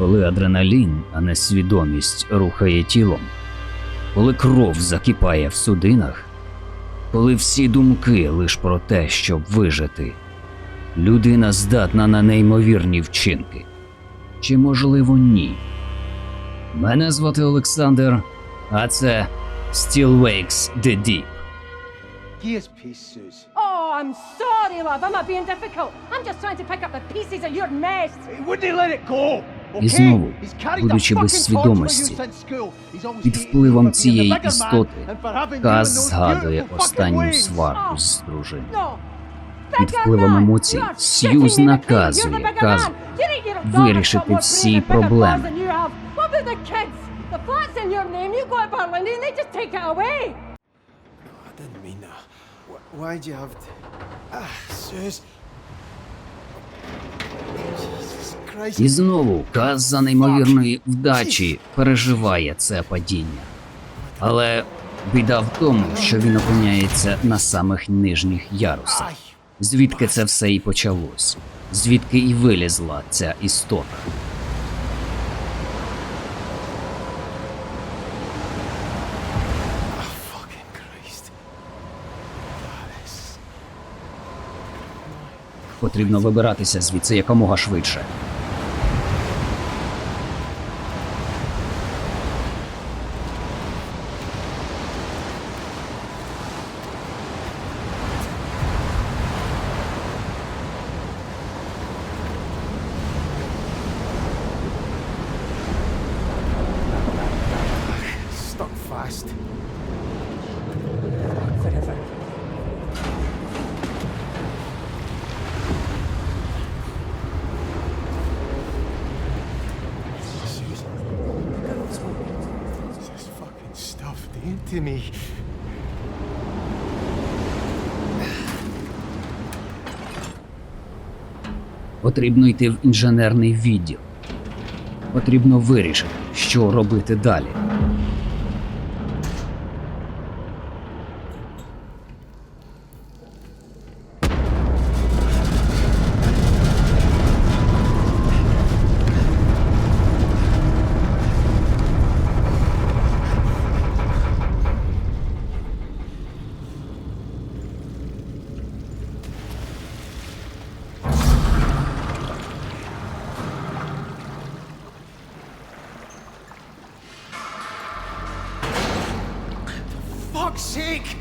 коли адреналін, а не свідомість рухає тілом, коли кров закипає в судинах, коли всі думки лиш про те, щоб вижити, людина здатна на неймовірні вчинки. Чи можливо ні? Мене звати Олександр, а це Still Wakes The Deep. Here's peace, Suze. Oh, I'm sorry, love. I'm not being difficult. I'm just trying to pick up the pieces of your mess. He wouldn't let it go. І знову, будучи без свідомості, під впливом цієї істоти, Каз згадує останню сварку з дружиною. Під впливом емоцій Сьюз наказує Казу вирішити всі проблеми. Why'd you have to... Ah, Suze. Jesus Christ. І знову Каз за неймовірної вдачі переживає це падіння. Але біда в тому, що він опиняється на самих нижніх ярусах, звідки це все і почалось, звідки і вилізла ця істота. Потрібно вибиратися звідси якомога швидше. Stuff doing to me? Потрібно йти в інженерний відділ. Потрібно вирішити, що робити далі. Sake!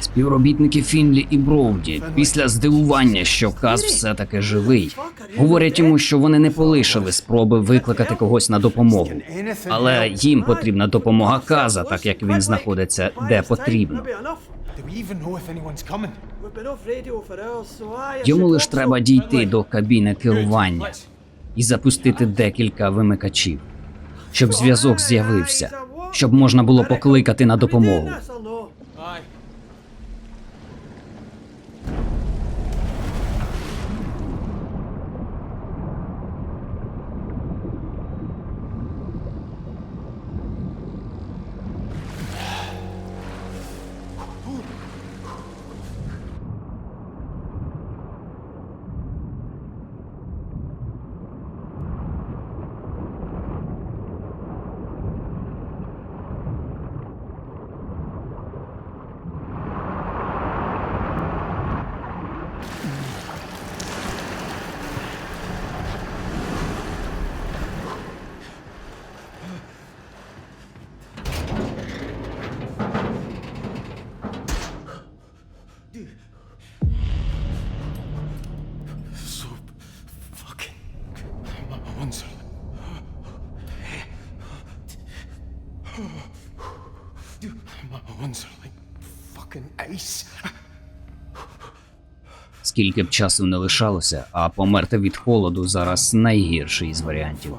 Співробітники Фінлі і Броуді, після здивування, що Каз все-таки живий, говорять йому, що вони не полишили спроби викликати когось на допомогу. Але їм потрібна допомога Каза, так як він знаходиться де потрібно. Йому лише треба дійти до кабіни керування і запустити декілька вимикачів, щоб зв'язок з'явився, щоб можна було покликати на допомогу. Скільки б часу не лишалося, а померти від холоду зараз найгірший із варіантів.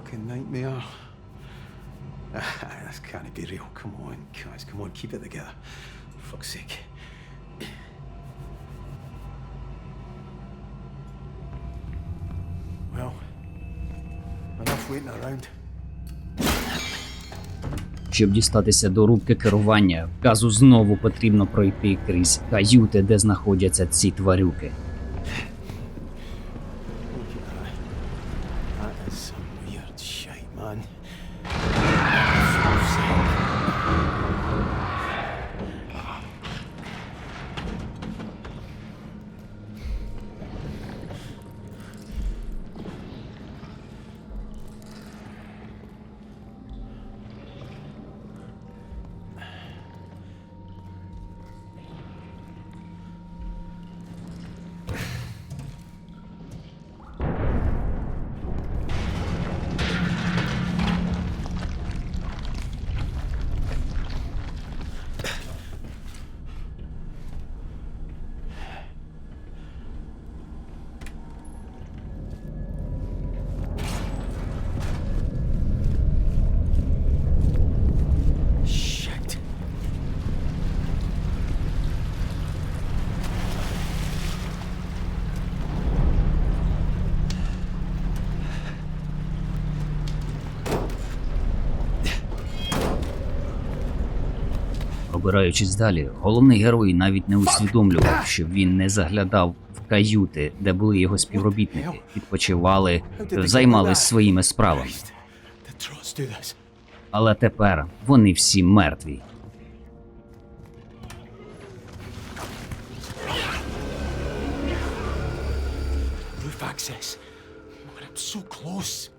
Around. Щоб дістатися до рубки керування, казу знову потрібно пройти крізь каюти, де знаходяться ці тварюки. Пробираючись далі, головний герой навіть не усвідомлював, що він не заглядав в каюти, де були його співробітники, відпочивали, займались своїми справами. Але тепер вони всі мертві. Roof access. I'm so close.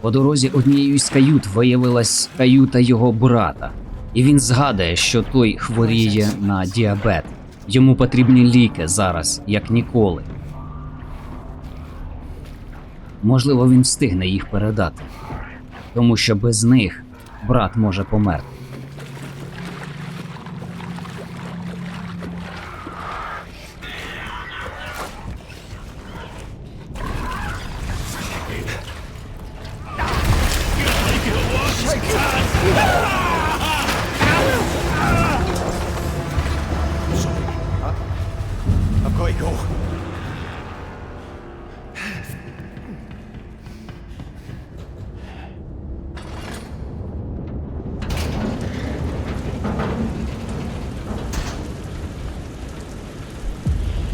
По дорозі однією з кают виявилась каюта його брата, і він згадує, що той хворіє на діабет. Йому потрібні ліки зараз, як ніколи. Можливо, він встигне їх передати, тому що без них брат може померти.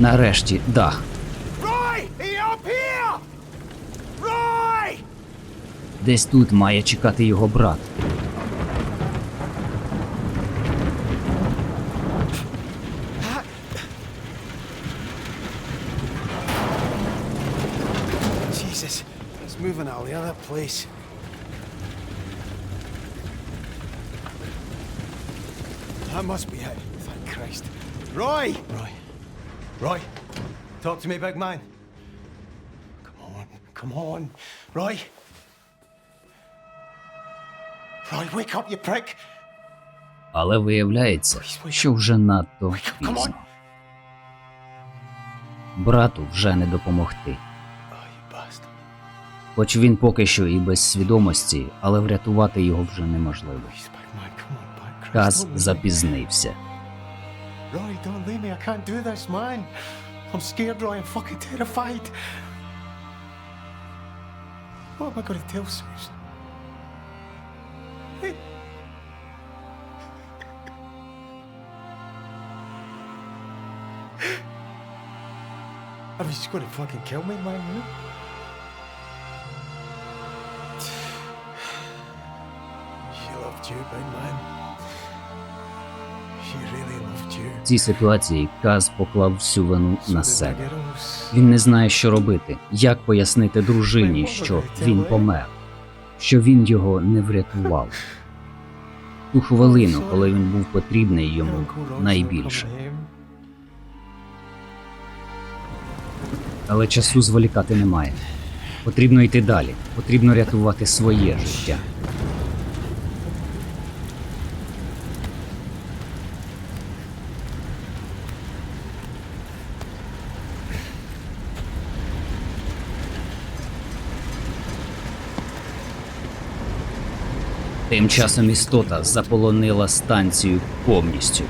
Нарешті дах. Десь тут має чекати його брат. That must be it. Thank Christ. Roy! Roy. Roy. Talk to me, big man. Come on. Come on. Roy. Roy, wake up, you prick. Але виявляється, що вже надто пізно. Брату вже не допомогти. Хоч він поки що і без свідомості, але врятувати його вже неможливо. Каз запізнився. Man. I'm scared, Roy. I'm fucking terrified. What am I going to tell Susan? Hey. I mean, she's going to fucking kill me, man. You know? She loved you, big man. В цій ситуації Каз поклав всю вину на себе. Він не знає, що робити, як пояснити дружині, що він помер, що він його не врятував. Ту хвилину, коли він був потрібний йому найбільше. Але часу зволікати немає. Потрібно йти далі, потрібно рятувати своє життя. Тим часом істота заполонила станцію повністю.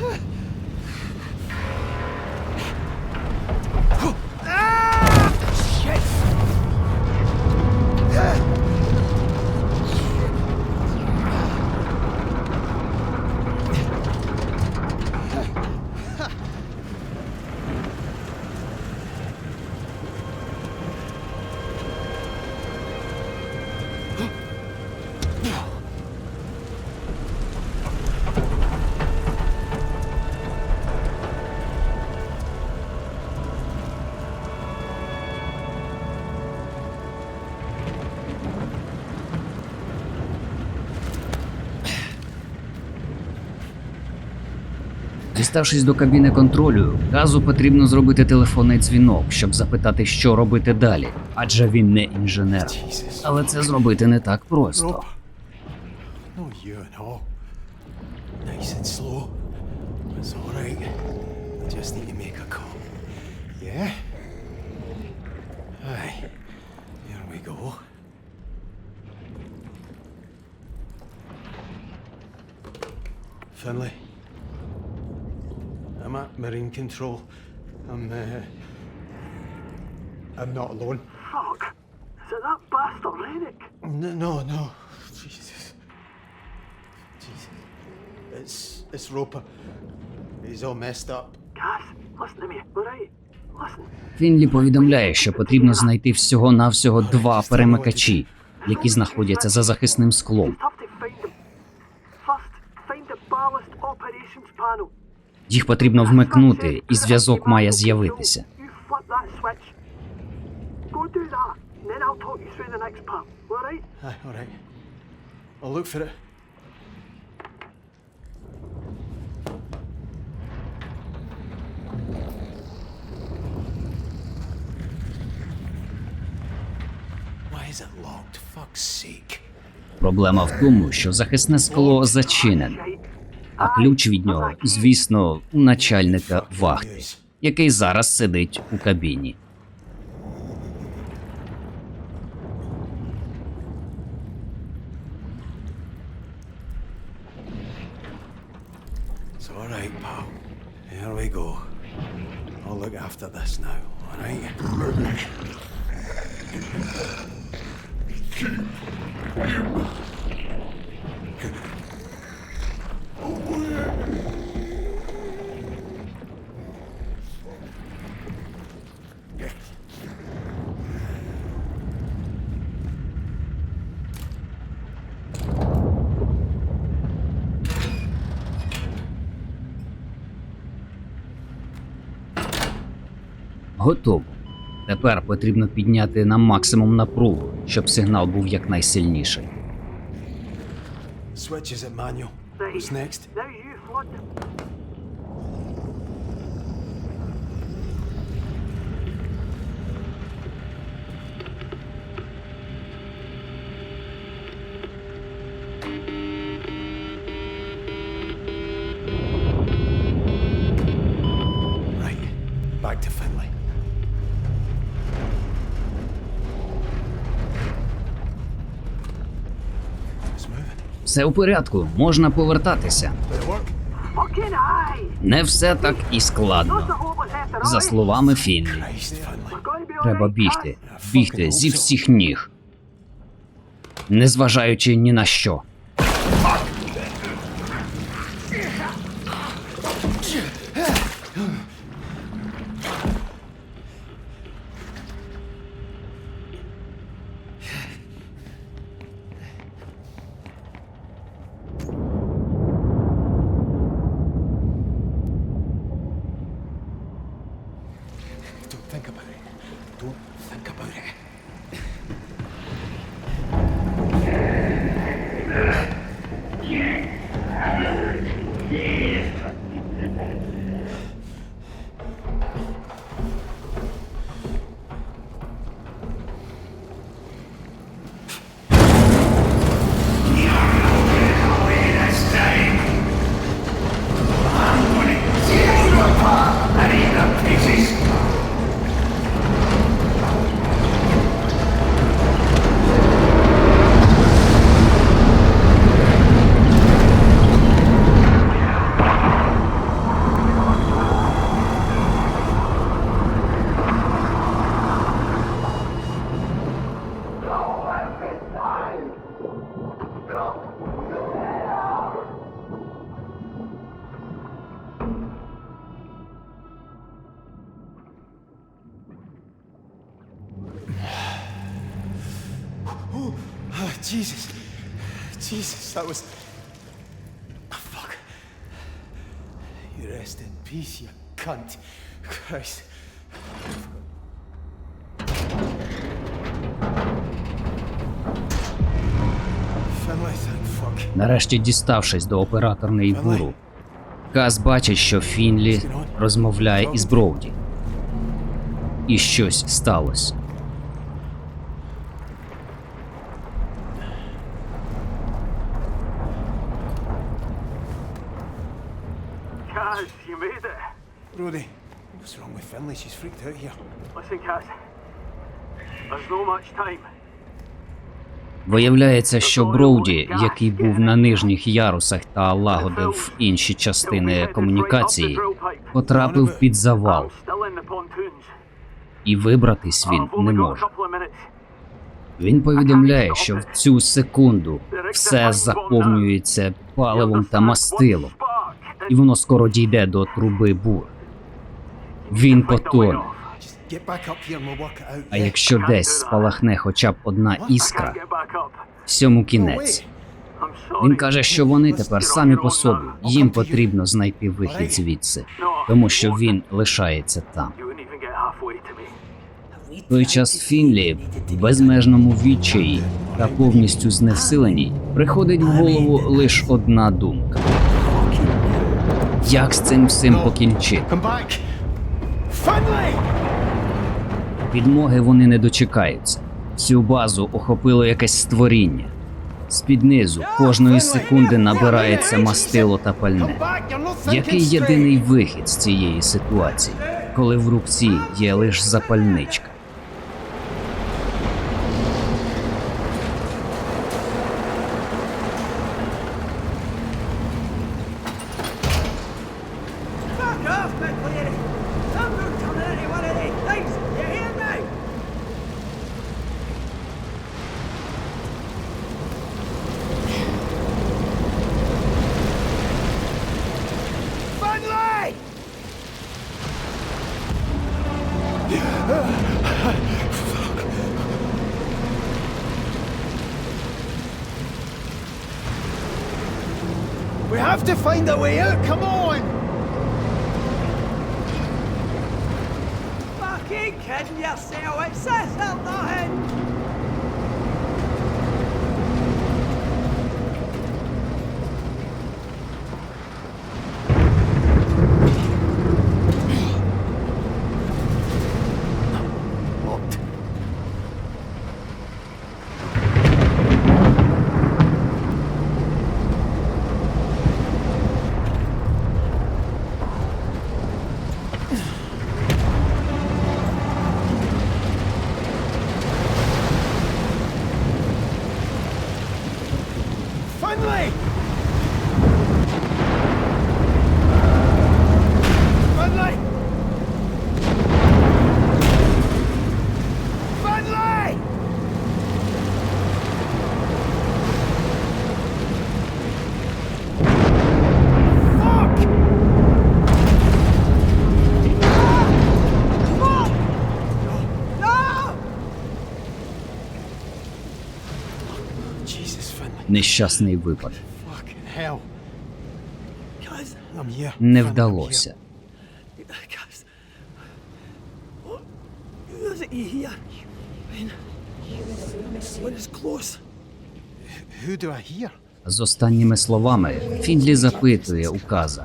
Huh. Діставшись до кабіни контролю, Казу потрібно зробити телефонний дзвінок, щоб запитати, що робити далі, адже він не інженер. Але це зробити не так просто. Rope. I'm at Marine Control. I'm, uh... I'm not alone. Fuck! Is it that bastard Rennick? No, no, no. Jesus. Jesus. It's it's Roper. He's all messed up. Guys, listen to me, alright? Фінлі повідомляє, що потрібно знайти всього-навсього два перемикачі, які знаходяться за захисним склом. First, find the ballast operations panel. Їх потрібно вмикнути, і зв'язок має з'явитися. Проблема в тому, що захисне скло зачинене а ключ від нього, звісно, у начальника вахти, який зараз сидить у кабіні. It's all right, pal. Here we go. I'll look after this now, all right? Готово. Тепер потрібно підняти на максимум напругу, щоб сигнал був якнайсильніший. Switch is it manual. What's next? Все у порядку, можна повертатися. Не все так і складно. За словами Фінлі, треба бігти, бігти зі всіх ніг, незважаючи ні на що. Thank fuck. Нарешті діставшись до операторної буру, Каз бачить, що Фінлі розмовляє із Броуді. І щось сталося. She's freaked out here. Listen, Kaz. There's no much time. Виявляється, що Броуді, який був на нижніх ярусах та лагодив інші частини комунікації, потрапив під завал, і вибратись він не може. Він повідомляє, що в цю секунду все заповнюється паливом та мастилом, і воно скоро дійде до труби бур. Він out. А якщо десь спалахне хоча б одна іскра, всьому кінець. Він каже, що вони тепер самі по собі. Їм потрібно знайти вихід звідси, тому що він лишається там. Той час Фінлі в безмежному відчаї та повністю знесиленій приходить в голову лише одна думка: як з цим всім покінчити? Підмоги вони не дочекаються. Всю базу охопило якесь створіння. З-під низу кожної секунди набирається мастило та пальне. Який єдиний вихід з цієї ситуації, коли в руці є лише запальничка? Have to find a way out, come on! Fucking kidding yourself, eh? it's Who do I hear? З останніми словами Фінлі запитує у Каза,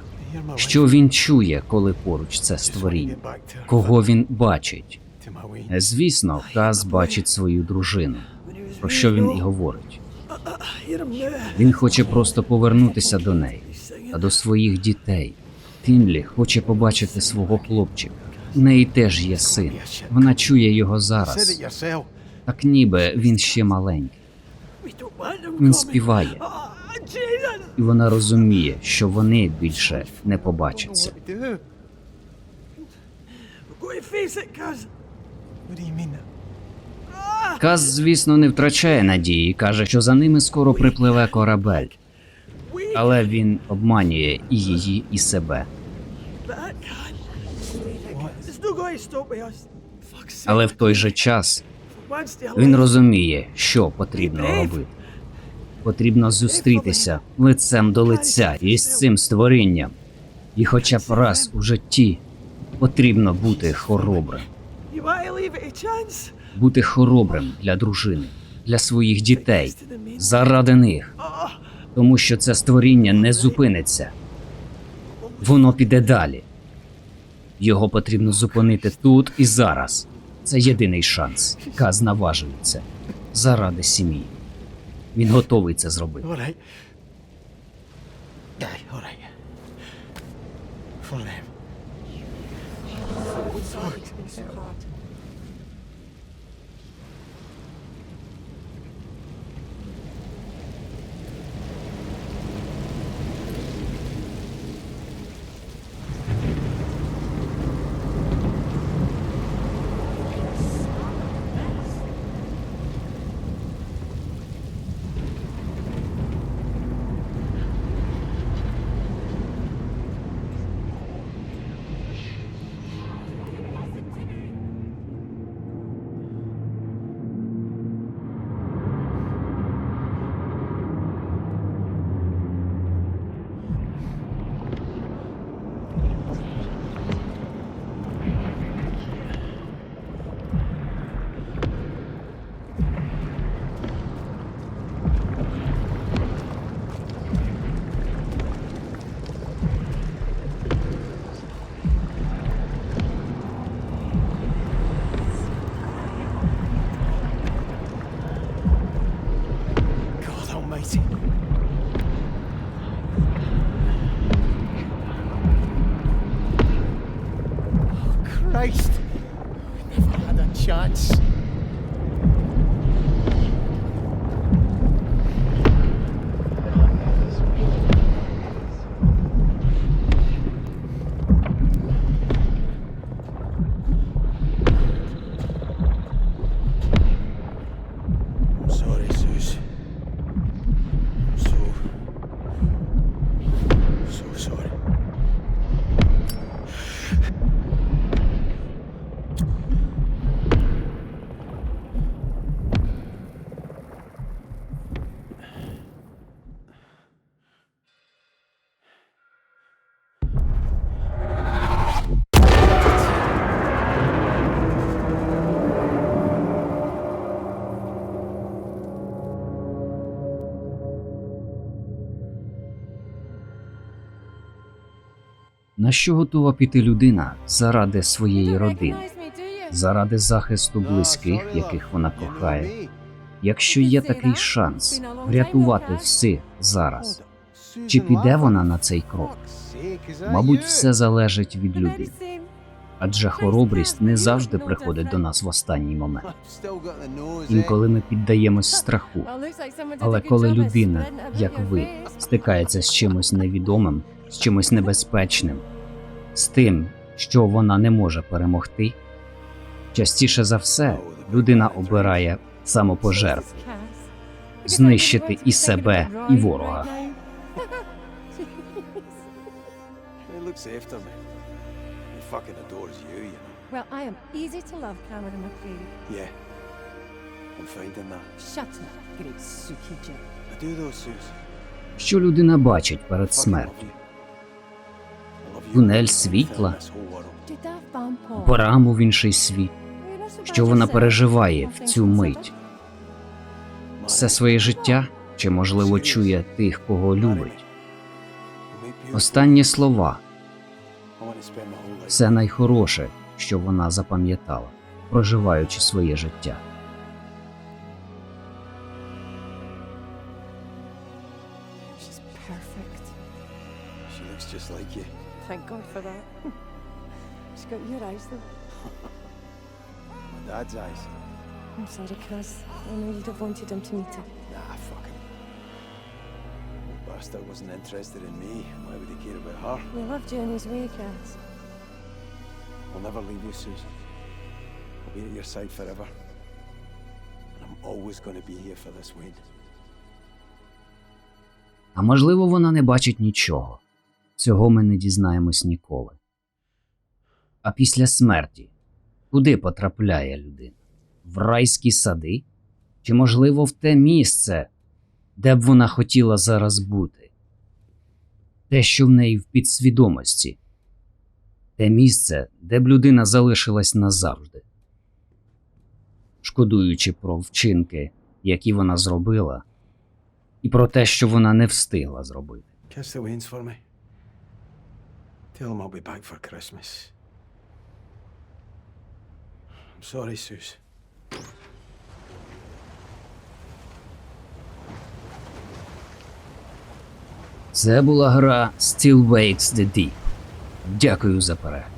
що він чує, коли поруч це створіння, кого він бачить. Звісно, Каз бачить свою дружину, про що він і говорить. Він хоче просто повернутися до неї та до своїх дітей. Фінлі хоче побачити свого хлопчика. У неї теж є син. Вона чує його зараз, так ніби він ще маленький. Він співає, і вона розуміє, що вони більше не побачаться. what do. We've got to face it, cuz. What do you mean? Каз, звісно, не втрачає надії каже, що за ними скоро припливе корабель, але він обманює і її, і себе. Але в той же час він розуміє, що потрібно робити. Потрібно зустрітися лицем до лиця із цим створінням. І хоча б раз у житті потрібно бути хоробрим. Бути хоробрим для дружини, для своїх дітей, заради них. Тому що це створіння не зупиниться. Воно піде далі. Його потрібно зупинити тут і зараз. Це єдиний шанс. Каз наважується. Заради сім'ї. Він готовий це зробити. All що готова піти людина заради своєї родини, заради захисту близьких, яких вона кохає? Якщо є такий шанс врятувати все зараз, чи піде вона на цей крок? Мабуть, все залежить від людини, адже хоробрість не завжди приходить до нас в останній момент. Інколи ми піддаємось страху, але коли людина, як ви, стикається з чимось невідомим, з чимось небезпечним, з тим, що вона не може перемогти, частіше за все людина обирає самопожертву. Знищити і себе, і ворога. Well, I am easy to love, Cameron McCready. Yeah. I'm finding that. Shut up, great Suki Jim. I do though, Suze. Що людина бачить перед смертю? That vampire? Браму в інший світ, що вона переживає в цю мить, все своє життя, чи можливо чує тих, кого любить. Останні слова все найхороше, що вона запам'ятала, проживаючи своє життя. Eyes, though. My dad's eyes. I'm sorry, Cass. I know you'd have wanted him to meet her. Nah, fuck him. Old bastard wasn't interested in me. Why would he care about her? He loved you in his way, Cass. I'll never leave you, Susan. I'll be at your side forever. And I'm always going to be here for this win. А можливо, вона не бачить нічого. Цього ми не дізнаємось ніколи. А після смерті куди потрапляє людина? В райські сади? Чи, можливо, в те місце, де б вона хотіла зараз бути? Те, що в неї в підсвідомості, те місце, де б людина залишилась назавжди, шкодуючи про вчинки, які вона зробила, і про те, що вона не встигла зробити. Tell them I'll be back for Christmas. Sorry, Suze. Це була гра Still Wakes the Deep. Дякую за перегляд.